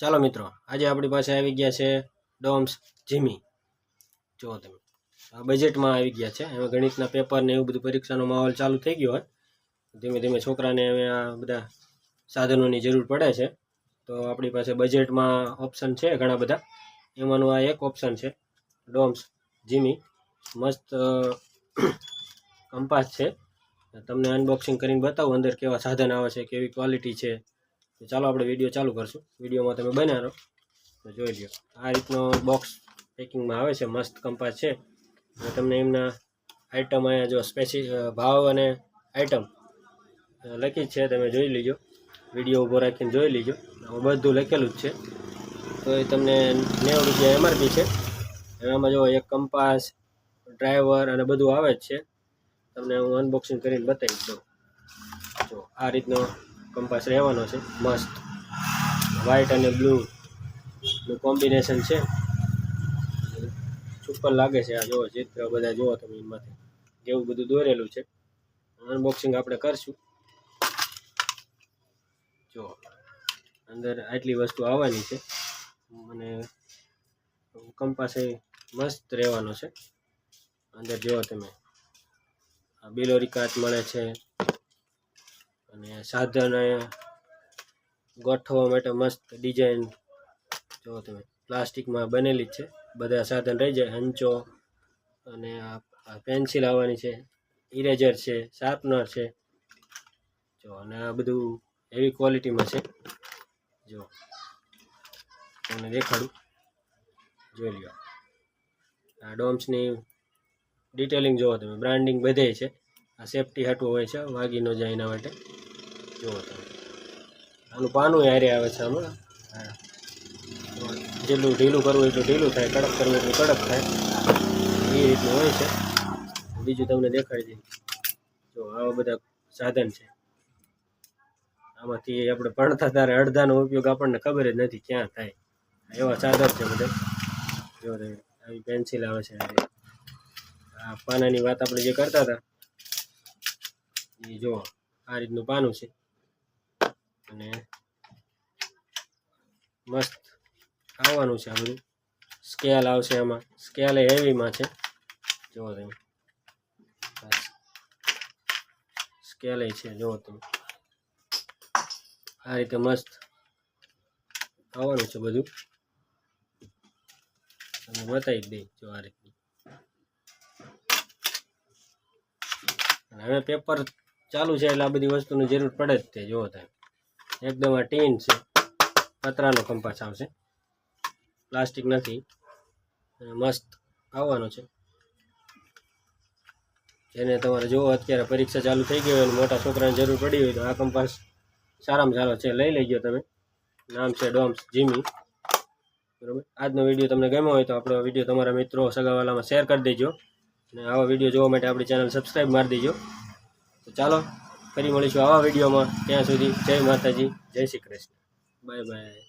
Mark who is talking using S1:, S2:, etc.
S1: ચાલો મિત્રો, આજે આપણી પાસે આવી ગયા છે ડોમ્સ જીમી. જુઓ તમે બજેટમાં આવી ગયા છે. એમાં ગણિતના પેપર ને એવું બધું પરીક્ષાનો માહોલ ચાલુ થઈ ગયો હોય. ધીમે ધીમે છોકરાને હવે આ બધા સાધનોની જરૂર પડે છે. તો આપણી પાસે બજેટમાં ઓપ્શન છે ઘણા બધા. એમાંનું આ એક ઓપ્શન છે, ડોમ્સ જીમી. મસ્ત કંપાસ છે. તમને અનબોક્સિંગ કરીને બતાવું અંદર કેવા સાધન આવે છે, કેવી ક્વોલિટી છે. તો ચાલો આપણે વીડિયો ચાલુ કરશું. વિડીયોમાં તમે બન્યા રહો તો જોઈ લો આ રીતનો બોક્સ પેકિંગમાં આવે છે, મસ્ત કંપાસ છે. અને તમને એમના આઈટમ અહીંયા જો સ્પેસી ભાવ અને આઈટમ લખી છે, તમે જોઈ લીજો. વીડિયો ઊભો રાખીને જોઈ લીજો. આમાં બધું લખેલું જ છે. તો એ તમને નેવું રૂપિયા એમઆરપી છે. એમાં જો એક કંપાસ ડ્રાઈવર અને બધું આવે જ છે. તમને હું અનબોક્સિંગ કરીને બતાવી દઉં જો, આ રીતનો કંપાસ રહેવાનો છે. મસ્ત. વ્હાઈટ અને બ્લુનું કોમ્બિનેશન છે. સુપર લાગે છે આ જોવો, ચિત્ર બધા જોવો તમે એમાંથી. જેવું બધું દોરેલું છે. અનબોક્સિંગ આપણે કરશું. જો, અંદર આટલી વસ્તુ આવવાની છે. અને કંપાસે મસ્ત રહેવાનો છે. અંદર જુઓ તમે. બિલોરી કાચ મળે છે. અને સાધન ગોઠવવા માટે મસ્ત ડિઝાઇન જુઓ તમે પ્લાસ્ટિકમાં બનેલી જ છે. બધા સાધન રહી જાય. હંચો અને આ પેન્સિલ આવવાની છે ઇરેઝર છે શાર્પનર છે. જો અને આ બધું એવી ક્વોલિટીમાં છે. જો તમને દેખાડું. જોઈ લ્યો. આ ડોમ્સની ડિટેલિંગ જુઓ તમે. બ્રાન્ડિંગ બધે છે. આ સેફટી હાટવું હોય છે. વાગી ન જાય એના માટે. જુઓ તમે. આનું પાનું હારે આવે છે આમાં. જેટલું ઢીલું કરવું એટલું ઢીલું થાય, કડક કરવું એટલું કડક થાય. એ રીતનું હોય છે. બીજું તમને દેખાડી દઈએ. જો, આવા બધા સાધન છે. આમાંથી આપણે ભણતા ત્યારે અડધાનો ઉપયોગ આપણને ખબર જ નથી ક્યાં થાય. એવા સાધન છે બધા. જો આવી પેન્સિલ આવે છે આ પાનાની વાત આપણે જે કરતા હતા, એ જો, આ રીતનું પાનું છે. અને મસ્ત આવવાનું છે આ બધું. સ્કેલ આવશે આમાં. સ્કેલ હેવીમાં છે. જુઓ તમે. સ્કેલ છે જુઓ તમે. આ રીતે મસ્ત આવવાનું છે બધું. અને બતાવી દઈ જો આ રીતે હવે પેપર ચાલુ છે એટલે આ બધી વસ્તુની જરૂર પડે જ તે, જુઓ તમે. એકદમ આ ટીન છે. પતરાનો કંપાસ આવશે. પ્લાસ્ટિક નથી. મસ્ત આવવાનો છે. જેને તમારે જોવો અત્યારે પરીક્ષા ચાલુ થઈ ગઈ હોય અને મોટા છોકરાને જરૂર પડી હોય તો આ કંપાસ સારામાં સારો છે. લઈ લેજો તમે. નામ છે ડોમ્સ જીમી. બરાબર? આજનો વીડિયો તમને ગમ્યો હોય તો આપણો વીડિયો તમારા મિત્રો સગાવાલામાં શેર કરી દેજો. અને આવા વીડિયો જોવા માટે આપણી ચેનલ સબસ્ક્રાઈબ મારી દેજો. તો ચાલો. ફરી મળીશું આવા વિડીયોમાં. ત્યાં સુધી જય માતાજી જય શ્રી કૃષ્ણ. Bye bye.